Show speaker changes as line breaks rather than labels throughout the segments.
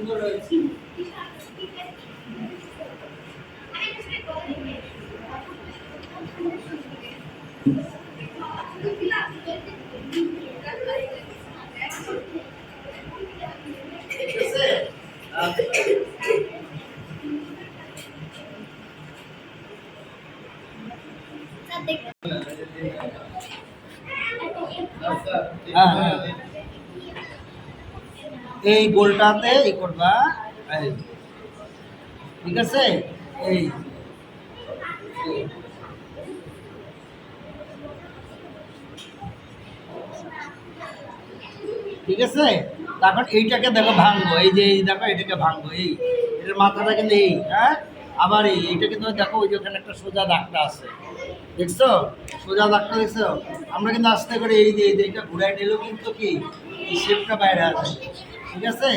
সুন্দর হয়েছে ঠিক আছে আচ্ছা। হ্যাঁ হ্যাঁ এই গোলটাতে ই করবা, এই। ঠিক আছে এই এই। ঠিক আছে তখন এইটাকে দেখো ভাঙবো, এই যে এই দেখো, এটাকে ভাঙবো, এই, এটার মাথাটা কিন্তু এই হ্যাঁ আবার এই, এইটা কিন্তু দেখো, ওই যে ওখানে একটা সোজা দাগটা আছে, দেখছ সোজা দাগটা দেখছ আমরা কিন্তু আস্তে করে এই যে এইটা ঘুরাই নিলেও কিন্তু কি, এই শেপটা বাইরে আসে ঠিক আছে?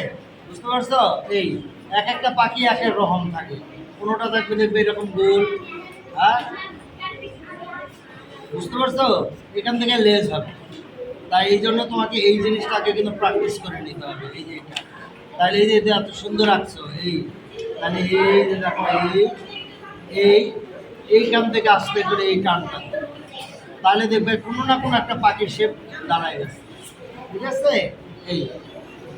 বুঝতে পারছ? এই, এক একটা পাখি এক এক রকম থাকে। কোনোটা থাকবে দেখবে এরকম গোল হ্যাঁ? বুঝতে পারছ? এখান থেকে লেজ হবে। তাই এই জন্য তোমাকে এই জিনিসটাকে কিন্তু প্র্যাকটিস করে নিতে হবে। এই যে এটা। তাহলে এই যে এটা এত সুন্দর আঁকছো, এই, তাহলে এই যে দেখো, এই এই, এইখান থেকে আসতে করে এই টানটা তাহলে দেখবে কোনো না কোনো একটা পাখির শেপ দাঁড়ায় গেছে। ঠিক আছে? এই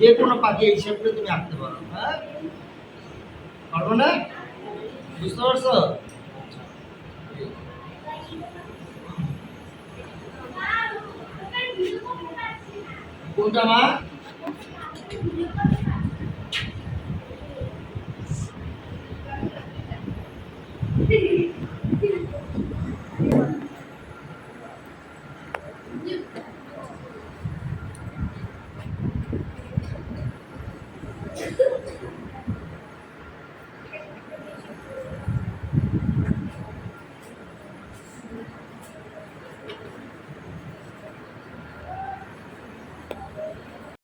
যে কোনো পাখি এই শেপটা তুমি আঁকতে পারো হ্যাঁ? পারব না? বুঝতে পারছ? কোনটা, মা? Thank you. フフフ。